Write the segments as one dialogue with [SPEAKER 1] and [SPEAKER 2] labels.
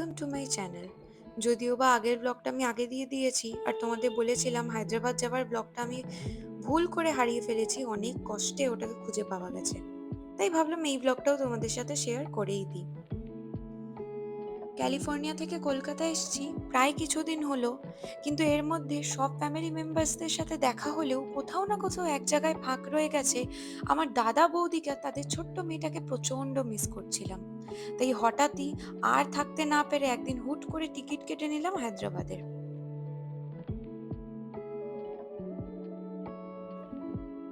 [SPEAKER 1] Welcome to my channel যদিও বা আগের ব্লগটা আমি আগে দিয়ে দিয়েছি, আর তোমাদের বলেছিলাম হায়দ্রাবাদ যাওয়ার ব্লগটা আমি ভুল করে হারিয়ে ফেলেছি, অনেক কষ্টে ওটাকে খুঁজে পাওয়া গেছে। তাই ভাবলাম এই ব্লগটাও তোমাদের সাথে শেয়ার করেই দিই। ক্যালিফোর্নিয়া থেকে কলকাতা এসেছি, প্রায় কিছুদিন হলো। কিন্তু এর মধ্যে সব ফ্যামিলি মেম্বার্সদের সাথে দেখা হলেও কোথাও না কোথাও এক জায়গায় ফাঁক রয়ে গেছে। আমার দাদা বৌদিকে তাদের ছোট্ট মেয়েটাকে প্রচণ্ড মিস করছিলাম। তাই হঠাৎই আর থাকতে না পেরে একদিন হুট করে টিকিট কেটে নিলাম হায়দ্রাবাদের।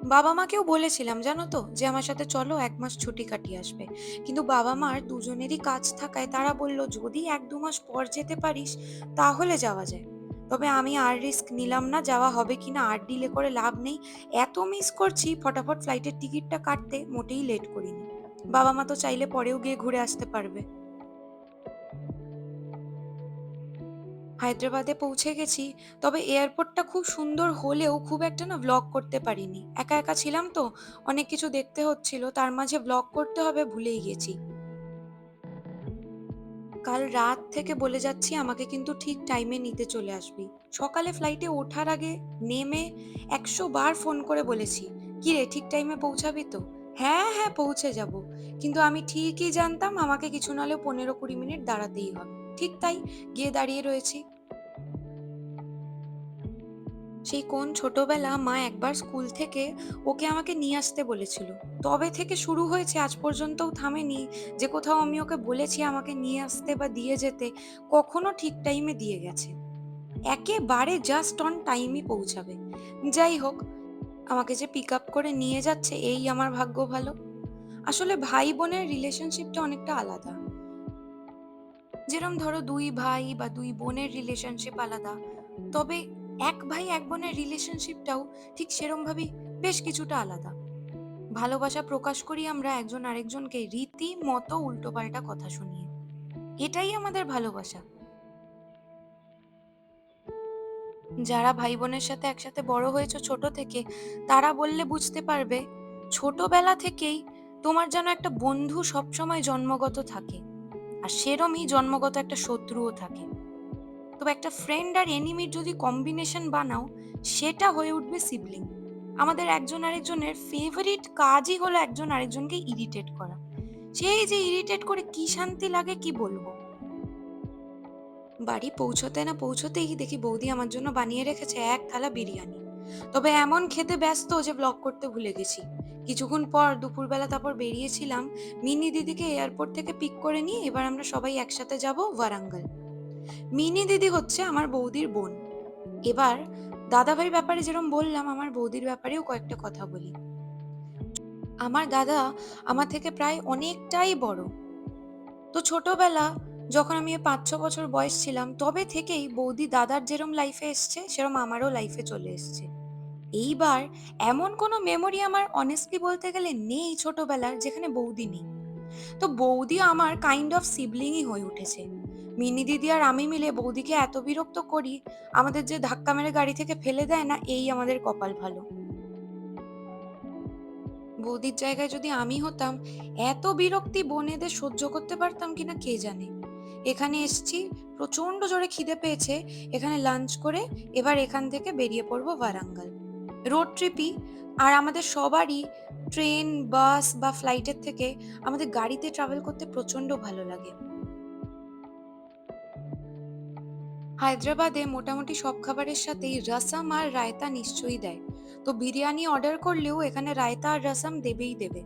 [SPEAKER 1] বাবা মাকেও বলেছিলাম, জানো তো, যে আমার সাথে চলো, এক মাস ছুটি কাটিয়ে আসবে। কিন্তু বাবা মার দুজনেরই কাজ থাকায় তারা বলল, যদি এক দু মাস পর যেতে পারিস, তাহলে যাওয়া যায়। তবে আমি আর রিস্ক নিলাম না, যাওয়া হবে কি না, আর ডিলে করে লাভ নেই। এত মিস করছি, ফটাফট ফ্লাইটের টিকিটটা কাটতে, মোটেই লেট করিনি। বাবা মা তো চাইলে পরেও গিয়ে ঘুরে আসতে পারবে। হায়দ্রাবাদে পৌঁছে গেছি, তবে এয়ারপোর্টটা খুব সুন্দর হলেও খুব একটা না ব্লগ করতে পারিনি। একা একা ছিলাম তো, অনেক কিছু দেখতে হচ্ছিল, তার মাঝে ব্লগ করতে হবে ভুলেই গেছি। কাল রাত থেকে বলে যাচ্ছি আমাকে কিন্তু ঠিক টাইমে নিতে চলে আসবি। সকালে ফ্লাইটে ওঠার আগে নেমে একশো বার ফোন করে বলেছি, কি রে, ঠিক টাইমে পৌঁছাবি তো? হ্যাঁ হ্যাঁ পৌঁছে যাব। কিন্তু আমি ঠিকই জানতাম আমাকে কিছু নাহলেও পনেরো কুড়ি মিনিট দাঁড়াতেই হবে। ঠিক তাই গিয়ে দাঁড়িয়ে রয়েছি। সেই কোন ছোটবেলা মা একবার স্কুল থেকে ওকে আমাকে নিয়ে আসতে বলেছিল। তবে থেকে শুরু হয়েছে, আজ পর্যন্তও থামেনি। যে কোথাও আমি ওকে বলেছি আমাকে নিয়ে আসতে বা দিয়ে যেতে, কখনো ঠিক টাইমে দিয়ে গেছে। একেবারে জাস্ট অন টাইমই পৌঁছাবে। যাই হোক, আমাকে যে পিক আপ করে নিয়ে যাচ্ছে, এই আমার ভাগ্য ভালো। আসলে ভাই বোনের রিলেশনশিপটা অনেকটা আলাদা। যেরম ধরো দুই ভাই বা দুই বোনের রিলেশনশিপ আলাদা, তবে এক ভাই এক বোনের রিলেশনশিপটাও ঠিক সেরম ভাবেই বেশ কিছুটা আলাদা। ভালোবাসা প্রকাশ করি আমরা একজন আরেকজনকে রীতি মতো উল্টোপাল্টা কথা শুনিয়ে। এটাই আমাদের ভালোবাসা। যারা ভাই বোনের সাথে একসাথে বড় হয়েছে ছোট থেকে, তারা বললে বুঝতে পারবে, ছোটবেলা থেকেই তোমার যেন একটা বন্ধু সবসময় জন্মগত থাকে। আর সেরমই জন্মগত একটা শত্রুও থাকে। তবে একটা ফ্রেন্ড আর এনিমির যদি কম্বিনেশন বানাও, সেটা হয়ে উঠবে সিবলিং আমাদের একজন আরেকজনের ফেভারিট কাজই হলো একজন আরেকজনকে ইরিটেট করা। সেই যে ইরিটেট করে কি শান্তি লাগে কি বলব? বাড়ি পৌঁছতে না পৌঁছতেই দেখি বৌদি আমার জন্য বানিয়ে রেখেছে এক থালা বিরিয়ানি। তবে এমন খেতে ব্যস্ত যে ব্লগ করতে ভুলে গেছি। কিছুক্ষণ পর দুপুরবেলা তারপর বেরিয়েছিলাম, মিনি দিদিকে এয়ারপোর্ট থেকে পিক করে নিয়ে এবার আমরা সবাই একসাথে যাব ওয়ারাঙ্গল। মিনি দিদি হচ্ছে আমার বৌদির বোন। এবার দাদাভাইয়ের ব্যাপারে যেরকম বললাম, আমার বৌদির ব্যাপারেও কয়েকটা কথা বলি। আমার দাদা আমার থেকে প্রায় অনেকটাই বড়। তো ছোটবেলা যখন আমি পাঁচ ছ বছর বয়স ছিলাম, তবে থেকেই বৌদি দাদার যেরম লাইফে এসছে, সেরম আমারও লাইফে চলে এসছে। এইবার এমন কোনো মেমোরি আমার অনেস্টলি বলতে গেলে নেই ছোটবেলার, যেখানে বৌদি নেই। তো বৌদি আমার কাইন্ড অফ সিবলিংই হয়ে উঠেছে। মিনি দিদি আর আমি মিলে বৌদিকে এত বিরক্ত করি, আমাদের যে ধাক্কা মেরে গাড়ি থেকে ফেলে দেয় না, এই আমাদের কপাল ভালো। বৌদির জায়গায় যদি আমি হতাম, এত বিরক্তি বোনেদের সহ্য করতে পারতাম কিনা কে জানে? এখানে এসছি প্রচণ্ড জোরে খিদে পেয়েছে, এখানে লাঞ্চ করে এবার এখান থেকে বেরিয়ে পড়ব ভারাঙ্গাল রোড ট্রিপই আর আমাদের সবারই ট্রেন বাস বা ফ্লাইটের থেকে আমাদের গাড়িতে ট্রাভেল করতে প্রচণ্ড ভালো লাগে। হায়দ্রাবাদে মোটামুটি সব খাবারের সাথেই রসম আর রায়তা নিশ্চয়ই দেয়। তো বিরিয়ানি অর্ডার করলেও এখানে রায়তা আর রসম দেবেই দেবে।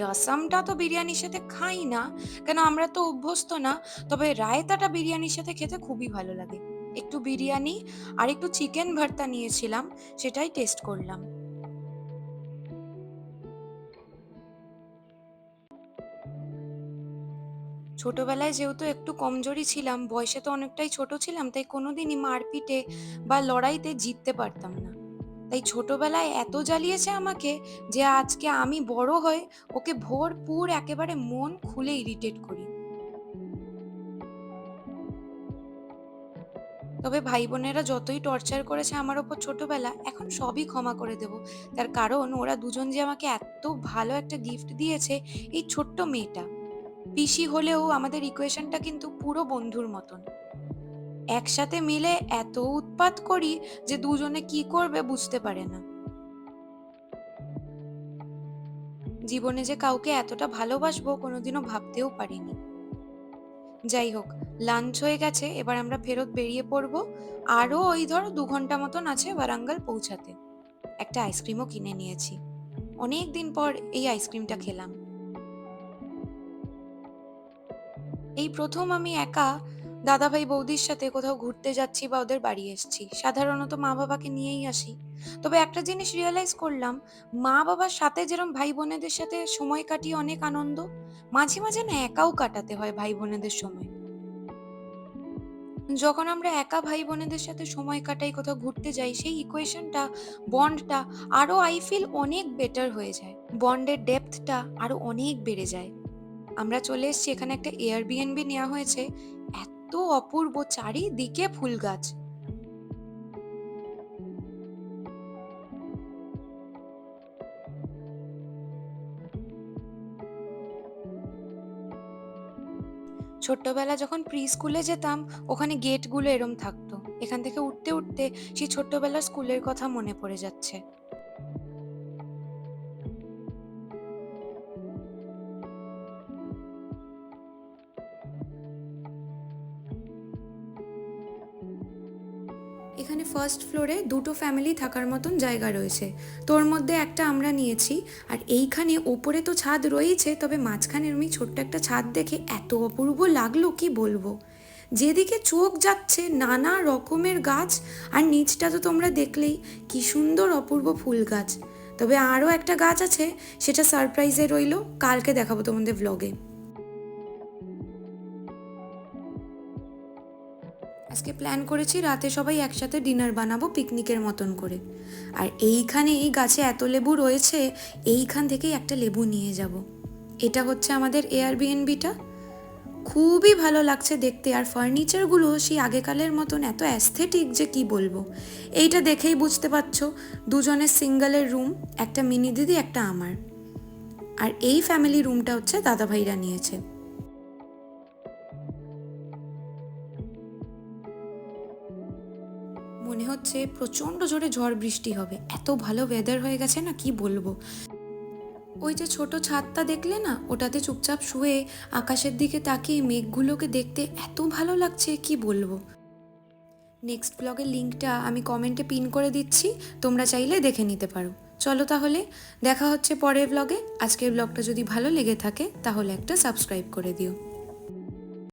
[SPEAKER 1] রসমটা তো বিরিয়ানির সাথে খাই না, কেন আমরা তো অভ্যস্ত না, তবে রায়তাটা বিরিয়ানির সাথে খেতে খুবই ভালো লাগে। একটু বিরিয়ানি আর একটু চিকেন ভর্তা নিয়েছিলাম, সেটাই টেস্ট করলাম। ছোটবেলায় যেহেতু একটু কমজোরি ছিলাম, বয়সে তো অনেকটাই ছোট ছিলাম, তাই কোনোদিনই মারপিটে বা লড়াইতে জিততে পারতাম না। তাই ছোটবেলায় এত জ্বালিয়েছে আমাকে যে আজকে আমি বড় হয়ে ওকে ভরপুর একেবারে মন খুলে ইরিটেট করি। তবে ভাই বোনেরা যতই টর্চার করেছে আমার ওপর ছোটবেলা, এখন সবই ক্ষমা করে দেব। তার কারণ ওরা দুজন যে আমাকে এত ভালো একটা গিফট দিয়েছে, এই ছোট্ট মেয়েটা। পিসি হলেও আমাদের ইকুয়েশনটা কিন্তু পুরো বন্ধুর মতন। একসাথে মিলে এত উৎপাত করি যে দুজনে কি করবে বুঝতে পারে না। জীবনে যে কাউকে এতটা ভালোবাসবো কোনোদিনও ভাবতেও পারিনি। যাই হোক লাঞ্চ হয়ে গেছে, এবার আমরা ফেরত বেরিয়ে পড়ব। আরও ওই ধর দু ঘণ্টা মতন আছে ওয়ারাঙ্গাল পৌঁছাতে। একটা আইসক্রিমও কিনে নিয়েছি। অনেক দিন পর এই আইসক্রিমটা খেলাম। এই প্রথম আমি একা দাদাভাই বৌদির সাথে কোথাও ঘুরতে যাচ্ছি বা ওদের বাড়ি এসেছি। সাধারণত মা বাবাকে নিয়েই আসি। তবে একটা জিনিস রিয়েলাইজ করলাম, মা বাবার সাথে যেরকম ভাই বোনেদের সাথে সময় কাটিয়ে অনেক আনন্দ, মাঝে মাঝে না একাও কাটাতে হয় ভাই বোনেদের সময়। যখন আমরা একা ভাই বোনেদের সাথে সময় কাটাই, কোথাও ঘুরতে যাই, সেই ইকুয়েশনটা বন্ডটা আরও আই ফিল অনেক বেটার হয়ে যায়। বন্ডের ডেপথটা আরও অনেক বেড়ে যায়। আমরা চলে এসেছি, এখানে একটা এয়ারবিএনবি নেওয়া হয়েছে। এত অপূর্ব চারিদিকে ফুল গাছ। ছোট্টবেলা যখন প্রি স্কুলে যেতাম, ওখানে গেটগুলো এরম থাকতো। এখান থেকে উঠতে উঠতে সেই ছোট্টবেলার স্কুলের কথা মনে পড়ে যাচ্ছে। এখানে ফার্স্ট ফ্লোরে দুটো ফ্যামিলি থাকার মতন জায়গা রয়েছে। তোর মধ্যে একটা আমরা নিয়েছি, আর এইখানে ওপরে তো ছাদ রয়েছে তবে মাঝখানে এরমি ছোট্ট একটা ছাদ দেখে এত অপূর্ব লাগল, কি বলব? যেদিকে চোখ যাচ্ছে নানা রকমের গাছ, আর নিচটা তো তোমরা দেখলেই কি সুন্দর অপূর্ব ফুল গাছ। তবে আরও একটা গাছ আছে, সেটা সারপ্রাইজে রইল, কালকে দেখাবো তোমাদের ভ্লগে আজকে প্ল্যান করেছি রাতে সবাই একসাথে ডিনার বানাবো পিকনিকের মতন করে। আর এইখানে এই গাছে এত লেবু রয়েছে, এইখান থেকেই একটা লেবু নিয়ে যাব। এটা হচ্ছে আমাদের এয়ারবিএনবিটা খুবই ভালো লাগছে দেখতে, আর ফার্নিচারগুলো সেই আগেকালের মতন এত অ্যাস্থেটিক যে কি বলব? এইটা দেখেই বুঝতে পারছ দুজনের সিঙ্গেলের রুম একটা মিনি দিদি, একটা আমার। আর এই ফ্যামিলি রুমটা হচ্ছে দাদাভাইরা নিয়েছে। মনে হচ্ছে প্রচণ্ড জোরে ঝড় বৃষ্টি হবে। এত ভালো ওয়েদার হয়ে গেছে না, কি বলব? ওই যে ছোট ছাদটা দেখলে না, ওটাতে চুপচাপ শুয়ে আকাশের দিকে তাকিয়ে মেঘগুলোকে দেখতে এত ভালো লাগছে, কি বলব? নেক্সট ব্লগের লিঙ্কটা আমি কমেন্টে পিন করে দিচ্ছি, তোমরা চাইলে দেখে নিতে পারো। চলো তাহলে, দেখা হচ্ছে পরের ব্লগে আজকের ব্লগটা যদি ভালো লেগে থাকে, তাহলে একটা সাবস্ক্রাইব করে দিও।